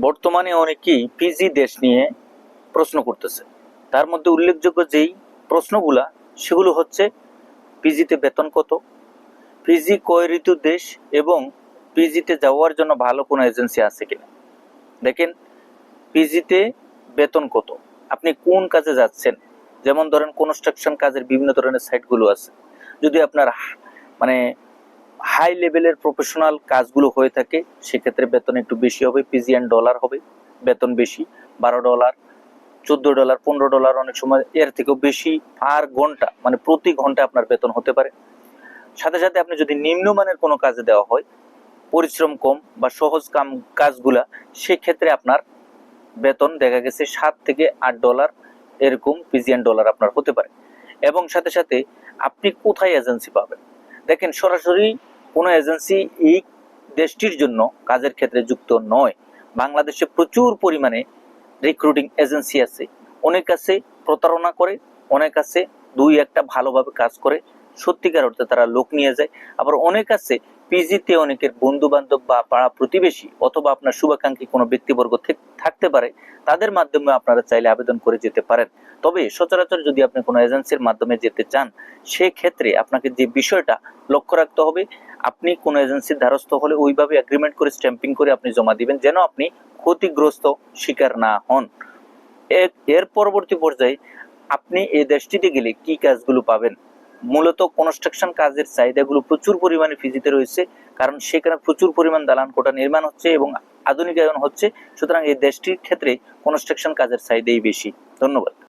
বর্তমানে অনেকেই পিজি দেশ নিয়ে প্রশ্ন করতেছে। তার মধ্যে উল্লেখযোগ্য যেই প্রশ্নগুলা, সেগুলো হচ্ছে পিজিতে বেতন কত? পিজি কয় ঋতু দেশ এবং পিজিতে যাওয়ার জন্য ভালো কোনো এজেন্সি আছে কিনা? দেখেন পিজিতে বেতন কত? আপনি কোন কাজে যাচ্ছেন? যেমন ধরেন কনস্ট্রাকশন কাজের বিভিন্ন ধরনের সাইটগুলো আছে। যদি আপনার মানে হাই লেভেলের প্রফেশনাল কাজগুলো হয়ে থাকে, সেক্ষেত্রে বেতন একটু বেশি হবে পিজিএন ডলার হবে, বেতন বেশি, বারো ডলার চোদ্দ ডলার পনেরো ডলার অনেক সময় এর থেকেও বেশি পার ঘণ্টা মানে প্রতি ঘণ্টা আপনার বেতন হতে পারে। সাথে সাথে আপনি যদি নিম্নমানের কোনো কাজে দেওয়া হয়, পরিশ্রম কম বা সহজ কাম, কাজগুলা, সেক্ষেত্রে আপনার বেতন দেখা গেছে সাত থেকে আট ডলার এরকম পিজিএন ডলার আপনার হতে পারে। এবং সাথে সাথে আপনি কোথায় এজেন্সি পাবেন? দেখেন সরাসরি কোনো এজেন্সি এই দেশটির জন্য কাজের ক্ষেত্রে যুক্ত নয়। বাংলাদেশে প্রচুর পরিমাণে রিক্রুটিং এজেন্সি আছে। অনেক আছে প্রতারণা করে, অনেক আছে দুই একটা ভালোভাবে কাজ করে। সত্যিকার অর্থে তারা লোক নিয়ে যায়। আবার অনেক আছে পিজিতে অনেকের বন্ধু বান্ধব বা পাড়া প্রতিবেশী অথবা আপনার শুভাকাঙ্ক্ষী কোনো ব্যক্তিবর্গ থেক- থাকতে পারে, তাদের মাধ্যমে আপনারা চাইলে আবেদন করে যেতে পারেন। তবে সচরাচর যদি আপনি কোনো এজেন্সির মাধ্যমে যেতে চান, সেক্ষেত্রে আপনাকে যে বিষয়টা লক্ষ্য রাখতে হবে, আপনি কোনো এজেন্সির দ্বারস্থ হলে ওইভাবে এগ্রিমেন্ট করে স্ট্যাম্পিং করে আপনি জমা দিবেন যেন আপনি ক্ষতিগ্রস্ত শিকার না হন। এর পরবর্তী পর্যায়ে আপনি এই দেশটিতে গেলে কি কাজগুলো পাবেন? মূলত কনস্ট্রাকশন কাজের চাহিদাগুলো প্রচুর পরিমাণে ফিজিতে রয়েছে, কারণ সেখানে প্রচুর পরিমাণ দালান কোটা নির্মাণ হচ্ছে এবং আধুনিকায়ন হচ্ছে, সুতরাং এই দেশটির ক্ষেত্রে কনস্ট্রাকশন কাজের চাহিদাই বেশি। ধন্যবাদ।